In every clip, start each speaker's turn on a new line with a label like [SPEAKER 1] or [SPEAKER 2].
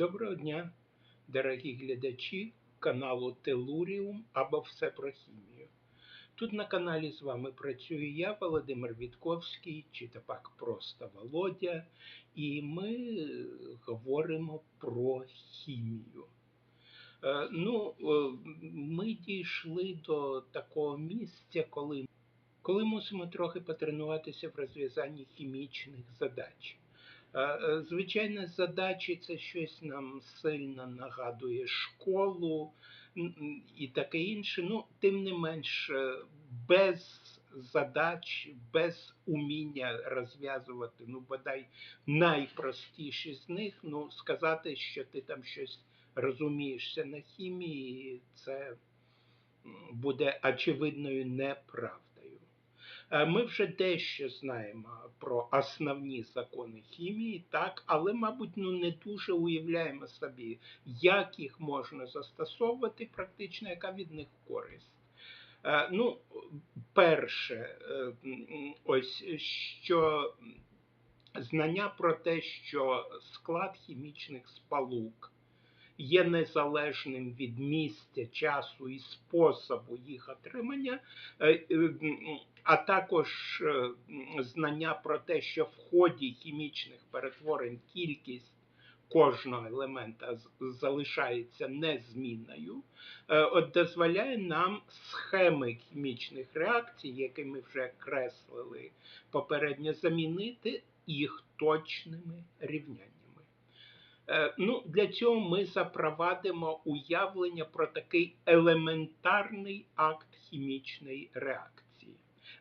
[SPEAKER 1] Доброго дня, дорогі глядачі каналу Телуріум або Все про хімію. Тут на каналі з вами працюю я, Володимир Вітковський, чи то просто Володя, і ми говоримо про хімію. Е, Ну, е, ми дійшли до такого місця, коли, коли мусимо трохи потренуватися в розв'язанні хімічних задач. Е, е, Звичайно, задачі це щось нам сильно нагадує школу і таке інше. Ну, тим не менш, е, без задач, без уміння розв'язувати, ну, бодай найпростіші з них, ну, сказати, що ти там щось розумієшся на хімії, це буде очевидною неправдою. Е, Ми вже дещо знаємо про основні закони хімії, так, але, мабуть, ну не дуже уявляємо собі, як їх можна застосовувати, практично яка від них користь. Е, Ну, перше, е, ось що знання про те, що склад хімічних сполук є незалежним від місця, часу і способу їх отримання, е, е, а також е, знання про те, що в ході хімічних перетворень кількість кожного елемента залишається незмінною, от дозволяє нам схеми хімічних реакцій, які ми вже креслили попередньо, замінити їх точними рівняннями. Е, Ну, для цього ми запровадимо уявлення про такий елементарний акт хімічної реакції.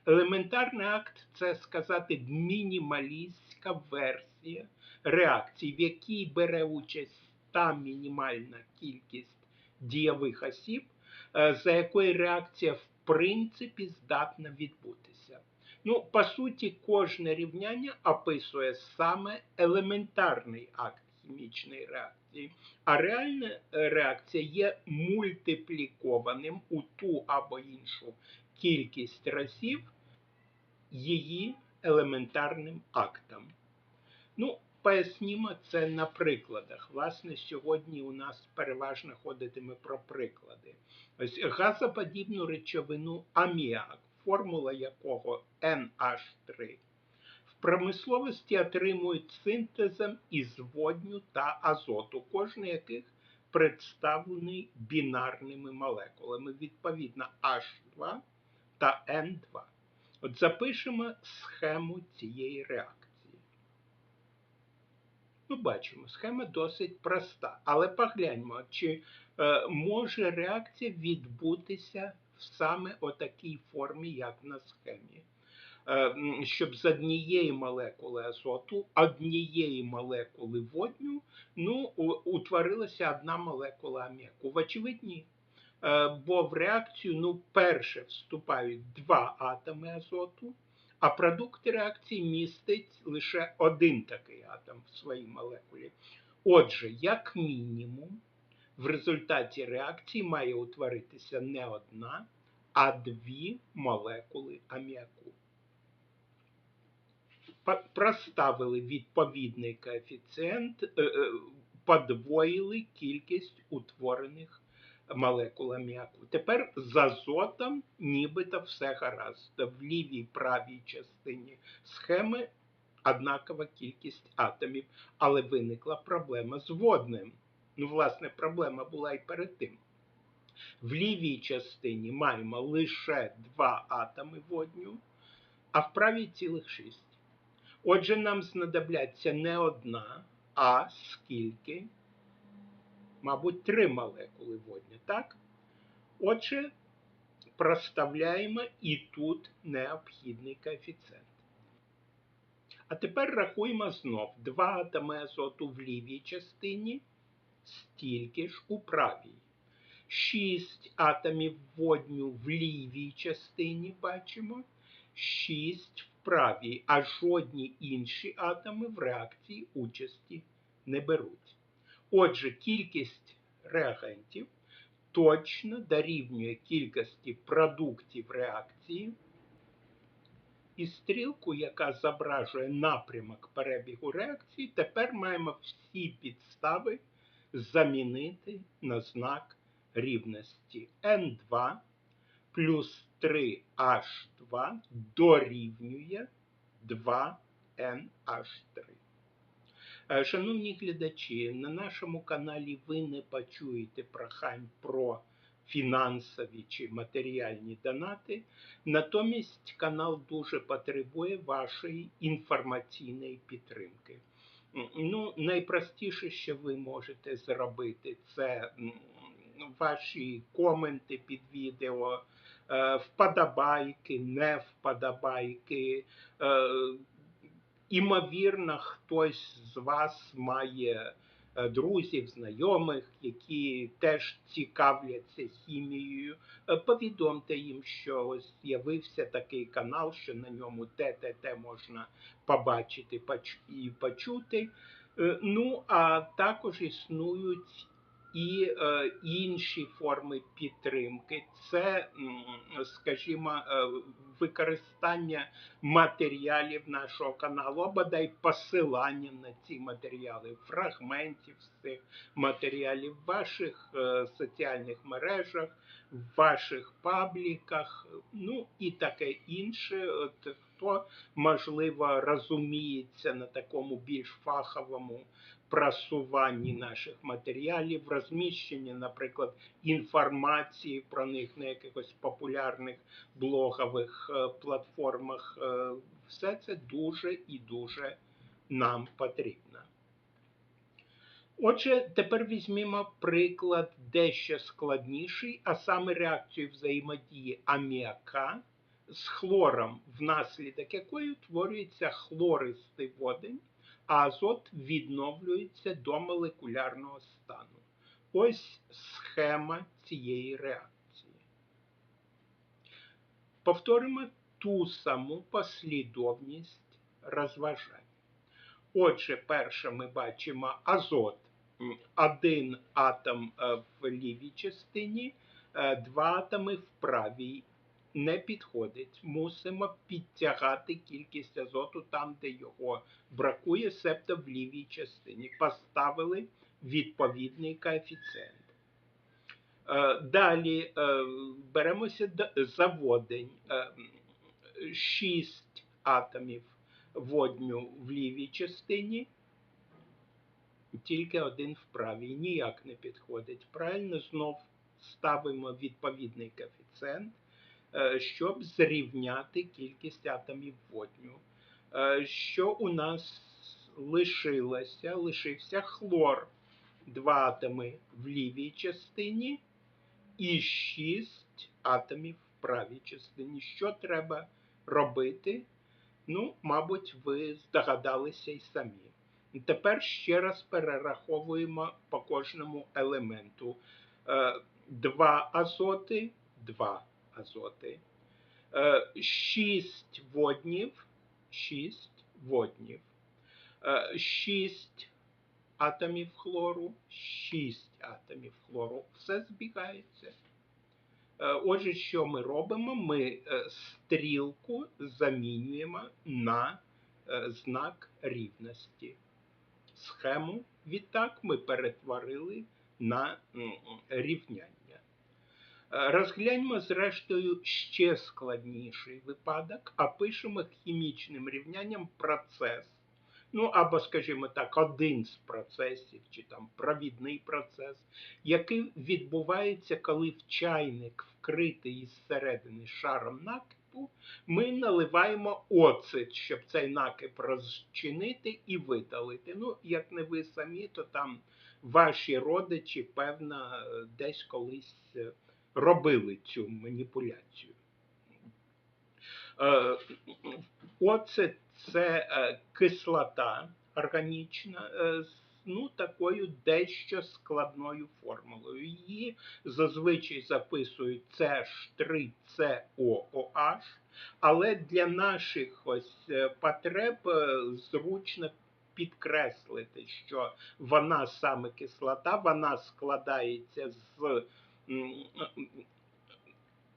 [SPEAKER 1] Елементарний акт це сказати мінімалістська версія реакції, в якій бере участь та мінімальна кількість дієвих осіб, е, за якою реакція в принципі здатна відбутися. Ну, по суті, кожне рівняння описує саме елементарний акт хімічної реакції, а реальна е, реакція є мультиплікованим у ту або іншу кількість разів її елементарним актом. Ну, пояснімо це на прикладах. Власне, сьогодні у нас переважно ходитиме про приклади. Ось газоподібну речовину аміак, формула якого NH3, в промисловості отримують синтезом із водню та азоту, кожен яких представлений бінарними молекулами, відповідно H2 та N2. От запишемо схему цієї реакції. Ну, бачимо, схема досить проста, але погляньмо, чи е, може реакція відбутися в саме отакій формі, як на схемі. Е, щоб з однієї молекули азоту, однієї молекули водню, ну, утворилася одна молекула аміаку. Вочевидь, ні. Е, бо в реакцію ну, перше вступають два атоми азоту, а продукт реакції містить лише один такий атом в своїй молекулі. Отже, як мінімум, в результаті реакції має утворитися не одна, а дві молекули аміаку. Проставили відповідний коефіцієнт, е, е, подвоїли кількість утворених молекул аміаку. Тепер з азотом нібито все гаразд. В лівій правій частині схеми однакова кількість атомів, але виникла проблема з водним. Ну, власне, проблема була і перед тим. В лівій частині маємо лише два атоми водню, а в правій цілих шість. Отже, нам знадобляться не одна, а скільки? Мабуть, три молекули водню, так? Отже, проставляємо і тут необхідний коефіцієнт. А тепер рахуємо знов два атоми азоту в лівій частині, стільки ж у правій. 6 атомів водню в лівій частині бачимо, 6 в правій, а жодні інші атоми в реакції участі не беруть. Отже, кількість реагентів точно дорівнює кількості продуктів реакції, і стрілку, яка зображує напрямок перебігу реакції, тепер маємо всі підстави замінити на знак рівності N2 плюс 3H2 дорівнює 2NH3. Е, Шановні глядачі, на нашому каналі ви не почуєте прохань про фінансові чи матеріальні донати. Натомість канал дуже потребує вашої інформаційної підтримки. Ну, найпростіше, що ви можете зробити, це ваші коменти під відео, вподобайки, не вподобайки. Е, Імовірно, хтось з вас має е, друзів, знайомих, які теж цікавляться хімією. Е, Повідомте їм, що ось з'явився такий канал, що на ньому те можна побачити і почути. Е, Ну, а також існують і е, інші форми підтримки. Це, скажімо, е, використання матеріалів нашого каналу, або бодай посилання на ці матеріали, фрагментів з цих матеріалів в ваших е, соціальних мережах, в ваших пабліках, ну і таке інше. От хто можливо розуміється на такому більш фаховому просуванні наших матеріалів, розміщенні, наприклад, інформації про них на якихось популярних блогових е, платформах. Е, Все це дуже і дуже нам потрібно. Отже, тепер візьмемо приклад дещо складніший, а саме реакцію взаємодії аміака з хлором, внаслідок якої утворюється хлористий водень, а азот відновлюється до молекулярного стану. Ось схема цієї реакції. Повторимо ту саму послідовність розважань. Отже, перше ми бачимо азот. Один атом е, в лівій частині, е, два атоми в правій. Не підходить. Мусимо підтягати кількість азоту там, де його бракує, себто в лівій частині. Поставили відповідний коефіцієнт. Е, Далі е, беремося за водень. 6 атомів водню в лівій частині, тільки один в правій. Ніяк не підходить. Правильно, знов ставимо відповідний коефіцієнт, е, щоб зрівняти кількість атомів водню. Е, Що у нас лишилося? Лишився хлор. Два атоми в лівій частині і 6 атомів в правій частині. Що треба робити? Ну, мабуть, ви здогадалися й самі. Тепер ще раз перераховуємо по кожному елементу. Е, Два азоти, два азоти. Е, Шість воднів, шість воднів. Е, Шість атомів хлору, шість атомів хлору. Все збігається. Е, Отже, що ми робимо? Ми е, стрілку замінюємо на е, знак рівності. Схему відтак ми перетворили на рівняння. Розгляньмо, зрештою, ще складніший випадок, а пишемо хімічним рівнянням процес. Ну, або, скажімо так, один з процесів, чи там провідний процес, який відбувається, коли в чайник вкритий із середини шаром накипу, ми наливаємо оцет, щоб цей накип розчинити і видалити. Ну, як не ви самі, то там ваші родичі, певно, десь колись е, робили цю маніпуляцію. Е, Оцет це е, кислота органічна е, з ну, такою дещо складною формулою. Її зазвичай записують CH3COOH, але для наших ось потреб зручно підкреслити, що вона саме кислота, вона складається з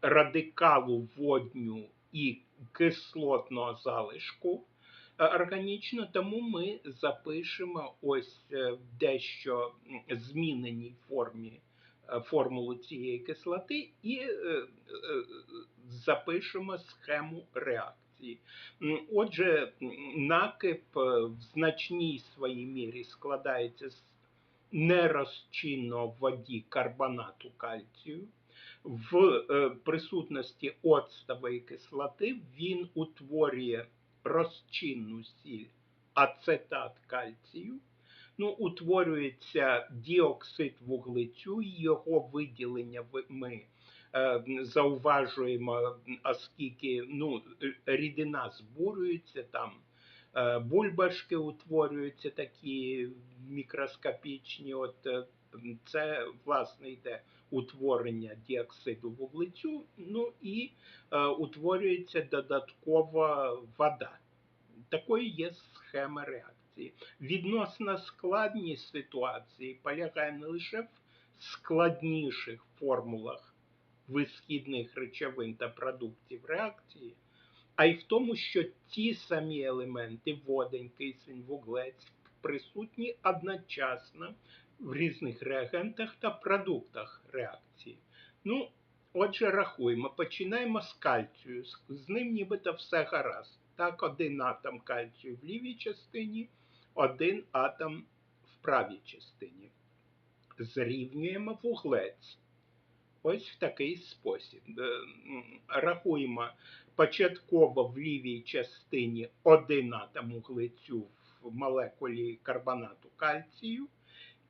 [SPEAKER 1] радикалу водню і кислотного залишку. е, органічно, тому ми запишемо ось е, в дещо зміненій формі е, формулу цієї кислоти і запишемо схему реакції. Отже, накип в значній своїй мірі складається з нерозчинного в воді карбонату кальцію. В е, присутності оцтової кислоти він утворює розчинну сіль ацетат кальцію. Ну, утворюється діоксид вуглецю, його виділення ми е, зауважуємо, оскільки ну, рідина збурюється, там бульбашки утворюються такі мікроскопічні. От е, це власне йде утворення діоксиду вуглецю, ну і е, утворюється додаткова вода. Такою є схема реакції. Відносна складність ситуації полягає не лише в складніших формулах висхідних речовин та продуктів реакції, а й в тому, що ті самі елементи водень, кисень, вуглець присутні одночасно в різних реагентах та продуктах реакції. Ну, отже, рахуємо. Починаємо з кальцію. З- ним нібито все гаразд. Так, один атом кальцію в лівій частині, один атом в правій частині. Зрівнюємо вуглець. Ось в такий спосіб. Е, Рахуємо початково в лівій частині один атом вуглецю в молекулі карбонату кальцію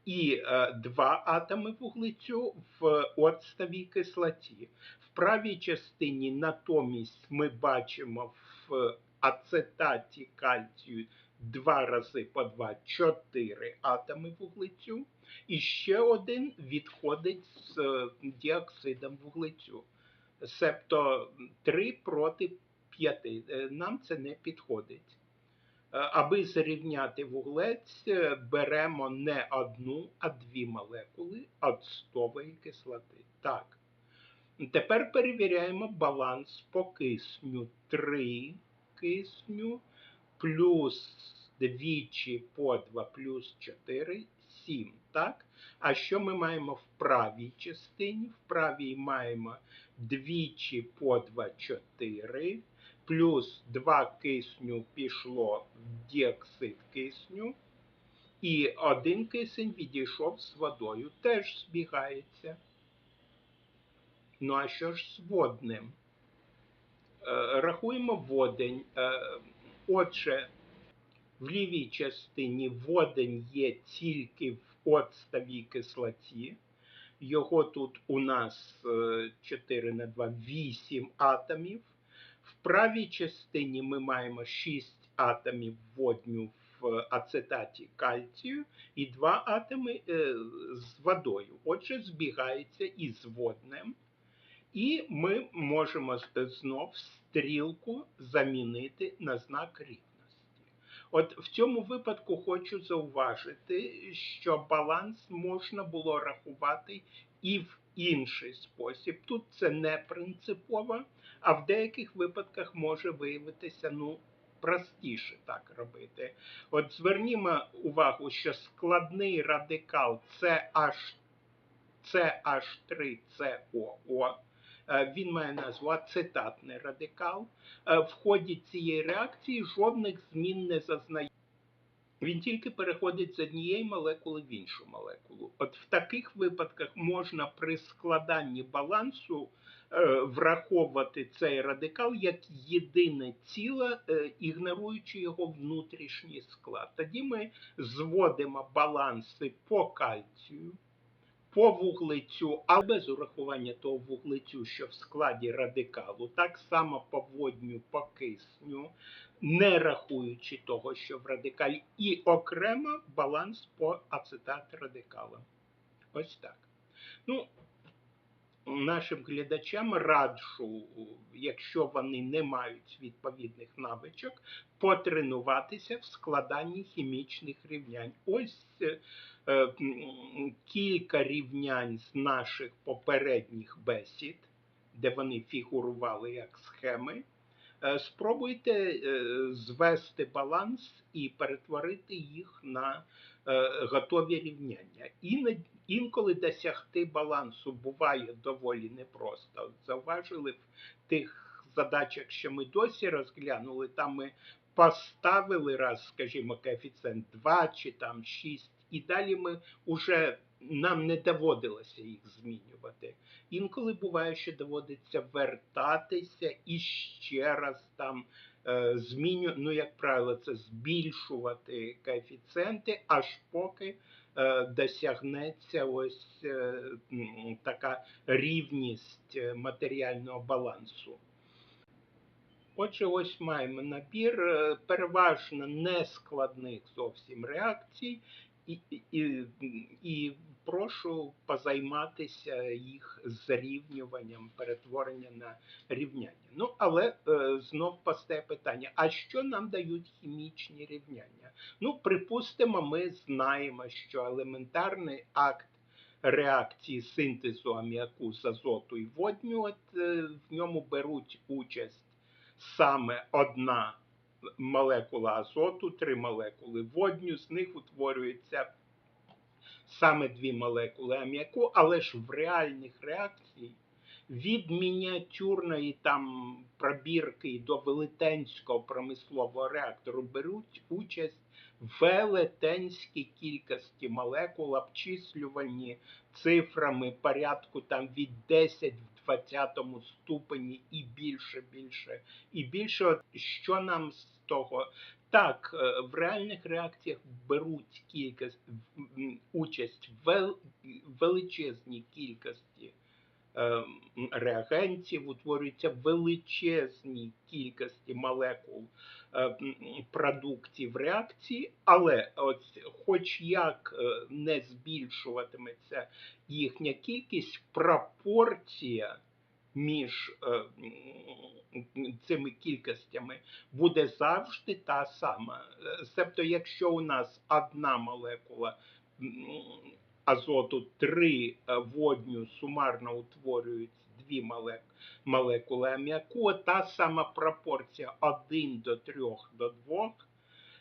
[SPEAKER 1] і е, два атоми вуглецю в оцтовій кислоті. В правій частині натомість ми бачимо в ацетаті кальцію два рази по два чотири атоми вуглецю, і ще один відходить з е, діоксидом вуглецю. Себто 3 проти 5. Нам це не підходить. Е, Аби зрівняти вуглець, е, беремо не одну, а дві молекули оцтової кислоти. Так. Тепер перевіряємо баланс по кисню. 3 кисню плюс двічі по 2 плюс 4 7. Так? А що ми маємо в правій частині? В правій маємо двічі по 2 4 плюс 2 кисню пішло в діоксид кисню, і один кисень відійшов з водою, теж збігається. Ну а що ж з водним? Е, Рахуємо водень. Е, Отже, в лівій частині водень є тільки в оцтовій кислоті. Його тут у нас е, 4 на 2, 8 атомів. В правій частині ми маємо 6 атомів водню в ацетаті кальцію і 2 атоми е, з водою. Отже, збігається із воднем. І ми можемо знов стрілку замінити на знак рівності. От в цьому випадку хочу зауважити, що баланс можна було рахувати і в інший спосіб. Тут це не принципово, а в деяких випадках може виявитися ну, простіше так робити. От звернімо увагу, що складний радикал CH, CH3COO, е, він має назву ацетатний радикал. Е, В ході цієї реакції жодних змін не зазнає. Він тільки переходить з однієї молекули в іншу молекулу. От в таких випадках можна при складанні балансу е, враховувати цей радикал як єдине ціле, е, ігноруючи його внутрішній склад. Тоді ми зводимо баланси по кальцію, по вуглецю, а без урахування того вуглецю, що в складі радикалу, так само по водню, по кисню, не рахуючи того, що в радикалі, і окремо баланс по ацетат радикала. Ось так. Ну, нашим глядачам раджу, якщо вони не мають відповідних навичок, потренуватися в складанні хімічних рівнянь. Ось е, кілька рівнянь з наших попередніх бесід, де вони фігурували як схеми. Е, Спробуйте е, звести баланс і перетворити їх на е, готові рівняння. Інколи досягти балансу буває доволі непросто. Зауважили в тих задачах, що ми досі розглянули, там ми поставили раз, скажімо, коефіцієнт 2 чи там 6, і далі ми вже нам не доводилося їх змінювати. Інколи буває, що доводиться вертатися і ще раз там е, зміню, ну, як правило, це збільшувати коефіцієнти, аж поки е, досягнеться ось е, така рівність е, матеріального балансу. Отже, ось маємо набір е, переважно нескладних зовсім реакцій, і, і, і прошу позайматися їх зрівнюванням, перетворення на рівняння. Ну, але е, знов постає питання: а що нам дають хімічні рівняння? Ну, припустимо, ми знаємо, що елементарний акт реакції синтезу аміаку з азоту і водню, от е, в ньому беруть участь саме одна молекула азоту, три молекули водню, з них утворюється саме дві молекули аміаку, але ж в реальних реакціях від мініатюрної там пробірки до велетенського промислового реактору беруть участь велетенські кількості молекул, обчислювані цифрами порядку там від 10 в 20 ступені і більше, більше і більше. Що нам з того? Так, е, в реальних реакціях беруть кількість участь вел, величезній кількості е, реагентів, утворюються величезні кількості молекул е, продуктів реакції, але ось, хоч як не збільшуватиметься їхня кількість, пропорція між е, цими кількостями буде завжди та сама. Себто, якщо у нас одна молекула азоту, три е, водню сумарно утворюють дві молек- молекули аміаку, та сама пропорція 1 до 3 до 2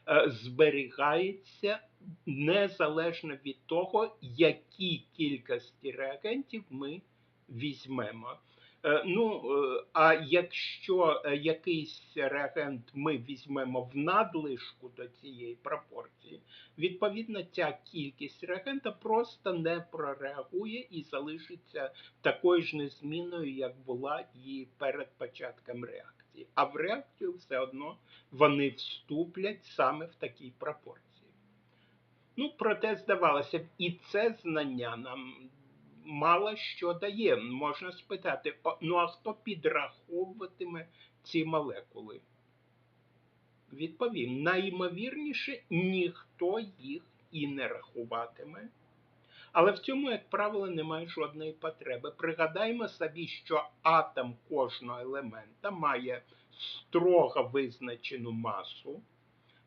[SPEAKER 1] е, зберігається незалежно від того, які кількості реагентів ми візьмемо. Е, Ну, е, а якщо е, якийсь реагент ми візьмемо в надлишку до цієї пропорції, відповідно ця кількість реагента просто не прореагує і залишиться такою ж незмінною, як була і перед початком реакції. А в реакцію все одно вони вступлять саме в такій пропорції. Ну, проте здавалося б, і це знання нам мало що дає. Можна спитати, ну а хто підраховуватиме ці молекули? Відповім, найімовірніше, ніхто їх і не рахуватиме. Але в цьому, як правило, немає жодної потреби. Пригадаймо собі, що атом кожного елемента має строго визначену масу.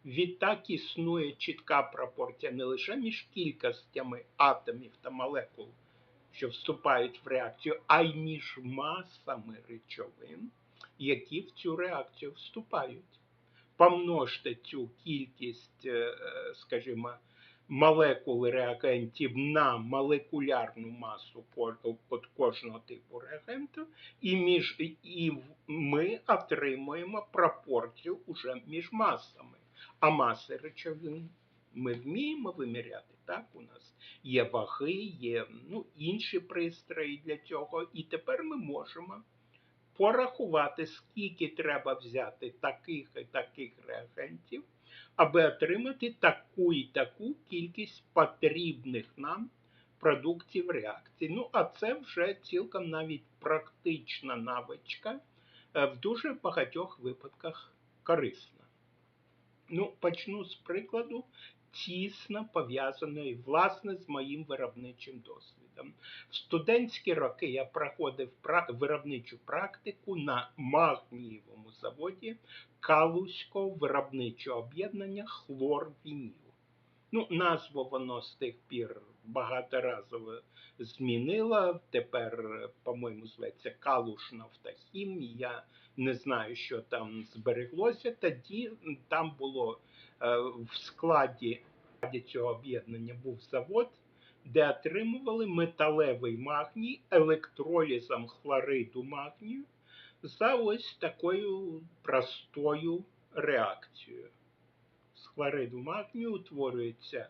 [SPEAKER 1] Відтак існує чітка пропорція не лише між кількостями атомів та молекул, що вступають в реакцію, а й між масами речовин, які в цю реакцію вступають. Помножте цю кількість, е, скажімо, молекул реагентів на молекулярну масу от кожного типу реагенту, і, між, і ми отримуємо пропорцію уже між масами. А маси речовин ми вміємо виміряти. Так, у нас є ваги, є ну, інші пристрої для цього. І тепер ми можемо порахувати, скільки треба взяти таких і таких реагентів, аби отримати таку і таку кількість потрібних нам продуктів реакції. Ну, а це вже цілком навіть практична навичка, е, в дуже багатьох випадках корисна. Ну, почну з прикладу, тісно пов'язаної власне з моїм виробничим досвідом. В студентські роки я проходив виробничу практику на магнієвому заводі Калузького виробничого об'єднання хлорвінів. Ну, назву воно з тих пір багаторазово змінило. Тепер, по-моєму, зветься Калуш Нафтахім. Я не знаю, що там збереглося. Тоді там було е, в складі цього об'єднання був завод, де отримували металевий магній електролізом хлориду магнію за ось такою простою реакцією. З хлориду магнію утворюється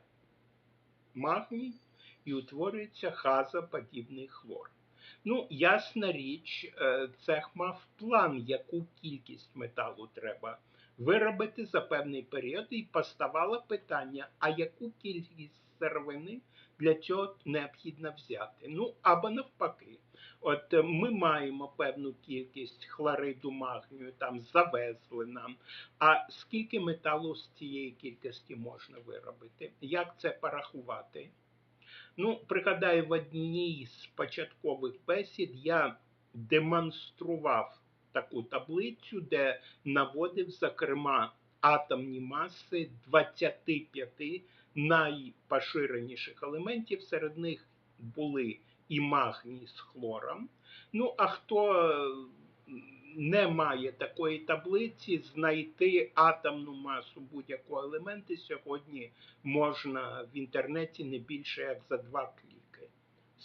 [SPEAKER 1] магній і утворюється газоподібний хлор. Ну, ясна річ, е, цех мав план, яку кількість металу треба виробити за певний період, і поставало питання, а яку кількість сировини для цього необхідно взяти. Ну, або навпаки. От е, ми маємо певну кількість хлориду магнію, там завезли нам. А скільки металу з цієї кількості можна виробити? Як це порахувати? Ну, пригадаю, в одній з початкових бесід я демонстрував таку таблицю, де наводив, зокрема, атомні маси 25 найпоширеніших елементів. Серед них були і магній з хлором. Ну, а хто не має такої таблиці, знайти атомну масу будь-якого елементу сьогодні можна в інтернеті не більше як за два кліки.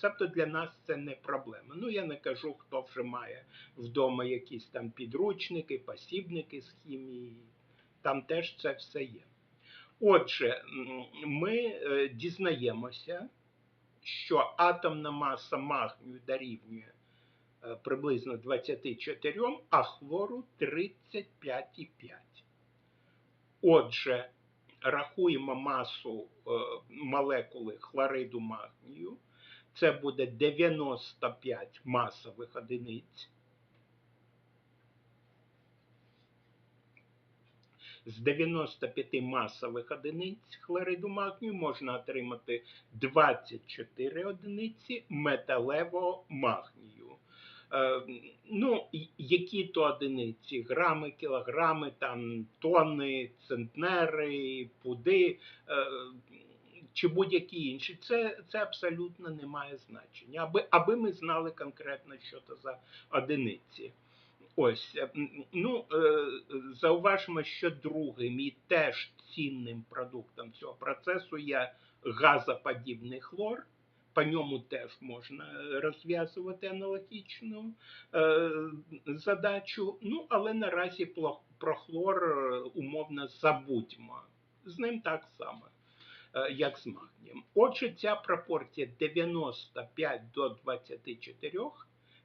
[SPEAKER 1] Тобто для нас це не проблема. Ну, я не кажу, хто вже має вдома якісь там підручники, посібники з хімії. Там теж це все є. Отже, ми е, дізнаємося, що атомна маса магнію дорівнює приблизно 24, а хлору 35,5. Отже, рахуємо масу е, молекули хлориду магнію. Це буде 95 масових одиниць. З 95 масових одиниць хлориду магнію можна отримати 24 одиниці металевого магнію. Е, ну, які то одиниці? Грами, кілограми, там, тонни, центнери, пуди е, чи будь-які інші. Це це абсолютно не має значення, аби аби ми знали конкретно, що це за одиниці. Ось, е, ну, е, зауважимо, що другим і теж цінним продуктом цього процесу є газоподібний хлор. По ньому теж можна розв'язувати аналогічну е, задачу. Ну, але наразі про хлор умовно забудьмо. З ним так само, як з магнієм. Отже, ця пропорція 95 до 24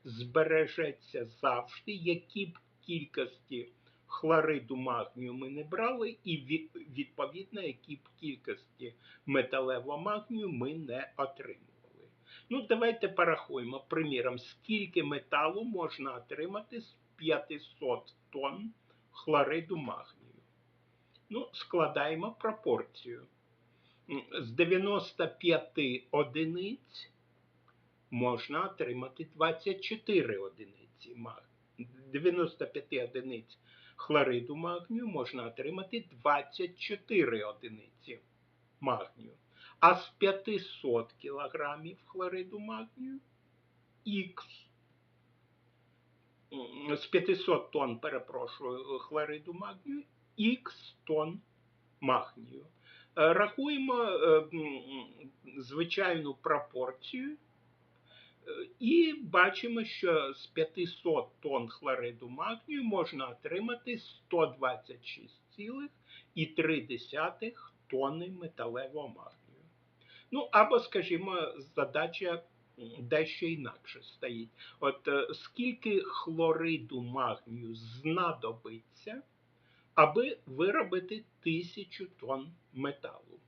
[SPEAKER 1] збережеться завжди, які б кількості хлориду магнію ми не брали, і відповідно, які б кількості металевого магнію ми не отримували. Ну, давайте порахуємо, приміром, скільки металу можна отримати з 500 тонн хлориду магнію. Ну, складаємо пропорцію. З 95 одиниць можна отримати 24 одиниці магнію. 95 одиниць хлориду магнію можна отримати 24 одиниці магнію. А з 500 кг хлориду магнію Х. З 500 тонн, перепрошую, хлориду магнію, Х тонн магнію. Рахуємо е, звичайну пропорцію і бачимо, що з 500 тонн хлориду магнію можна отримати 126,3 тонни металевого магнію. Ну, або, скажімо, задача дещо інакше стоїть. От е, скільки хлориду магнію знадобиться, аби виробити тисячу тонн металу?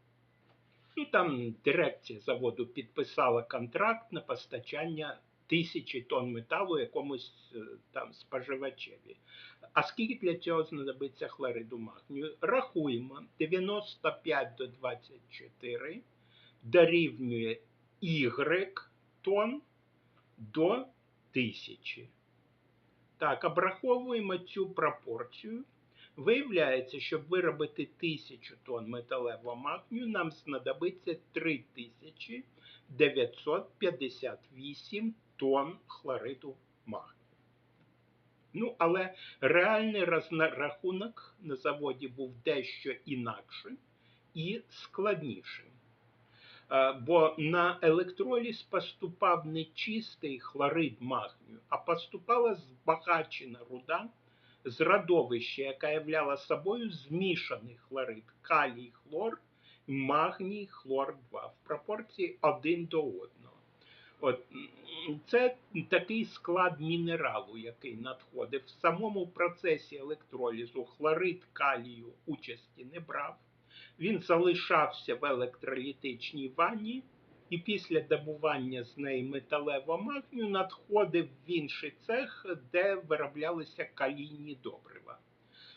[SPEAKER 1] Ну там дирекція заводу підписала контракт на постачання тисячі тонн металу якомусь е, там споживачеві. А скільки для цього знадобиться хлориду магнію? Рахуємо 95 до 24 дорівнює Y тонн до 1000. Так, обраховуємо цю пропорцію. Виявляється, щоб виробити 1000 тонн металевого магнію, нам знадобиться 3958 тонн хлориду магнію. Ну, але реальний розрахунок на заводі був дещо інакшим і складнішим. Е, Бо на електроліз поступав не чистий хлорид магнію, а поступала збагачена руда з родовища, яка являла собою змішаний хлорид калій хлор, магній хлор 2 в пропорції один до одного. От це такий склад мінералу, який надходив. В самому процесі електролізу хлорид калію участі не брав. Він залишався в електролітичній ванні і після добування з неї металевого магнію надходив в інший цех, де вироблялися калійні добрива.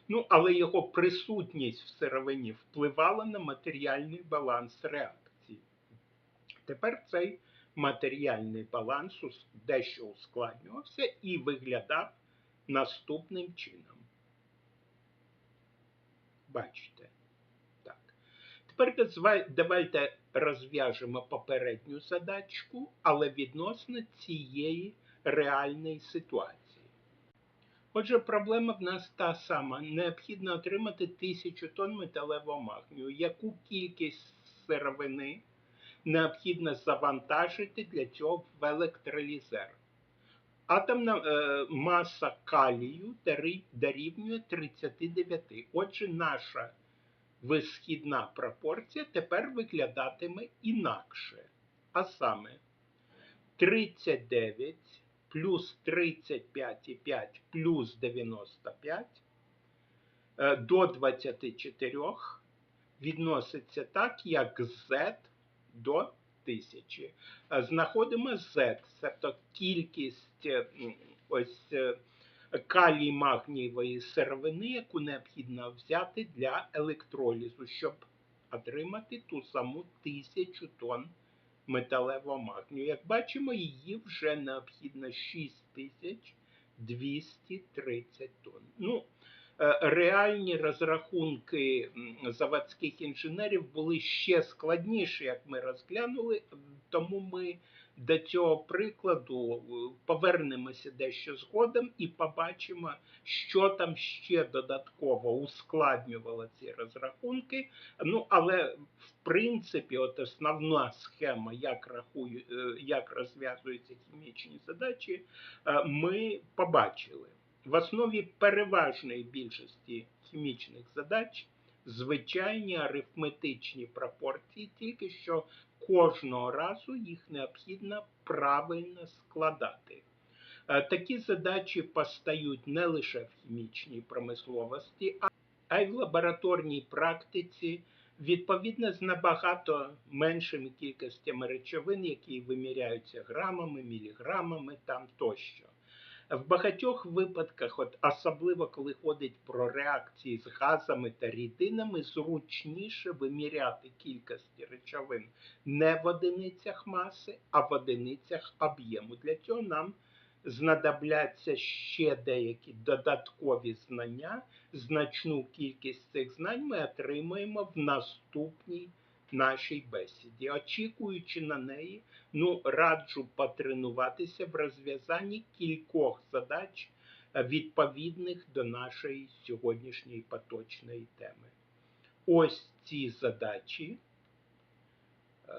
[SPEAKER 1] Ну, але його присутність в сировині впливала на матеріальний баланс реакції. Тепер цей матеріальний баланс дещо ускладнювався і виглядав наступним чином. Бачите? Тепер давайте розв'яжемо попередню задачку, але відносно цієї реальної ситуації. Отже, проблема в нас та сама. Необхідно отримати 1000 тонн металевого магнію. Яку кількість сировини необхідно завантажити для цього в електролізер? Атомна е, маса калію дорівнює 39. Отже, наша висхідна пропорція тепер виглядатиме інакше. А саме 39 плюс 35,5 плюс 95 е, до 24 відноситься так, як z до 1000. Е, Знаходимо z, тобто кількість ось е, калій магнієвої сировини, яку необхідно взяти для електролізу, щоб отримати ту саму тисячу тонн металевого магнію. Як бачимо, її вже необхідно 6230 тонн. Ну, реальні розрахунки заводських інженерів були ще складніші, як ми розглянули, тому ми до цього прикладу е, повернемося дещо згодом і побачимо, що там ще додатково ускладнювало ці розрахунки. Ну, але в принципі, от основна схема, як рахую, е, як розв'язуються хімічні задачі, е, ми побачили. В основі переважної більшості хімічних задач звичайні арифметичні пропорції, тільки що кожного разу їх необхідно правильно складати. Е, Такі задачі постають не лише в хімічній промисловості, а- а й в лабораторній практиці, відповідно з набагато меншими кількостями речовин, які виміряються грамами, міліграмами там тощо. В багатьох випадках, от особливо коли ходить про реакції з газами та рідинами, зручніше виміряти кількості речовин не в одиницях маси, а в одиницях об'єму. Для цього нам знадобляться ще деякі додаткові знання. Значну кількість цих знань ми отримаємо в наступній нашій бесіді. Очікуючи на неї, ну, раджу потренуватися в розв'язанні кількох задач, е, відповідних до нашої сьогоднішньої поточної теми. Ось ці задачі. Е,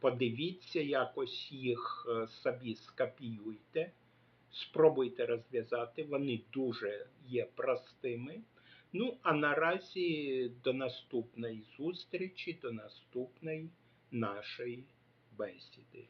[SPEAKER 1] Подивіться, якось їх е, собі скопіюйте, спробуйте розв'язати, вони дуже є простими. Ну, а наразі до наступної зустрічі, до наступної нашої бесіди.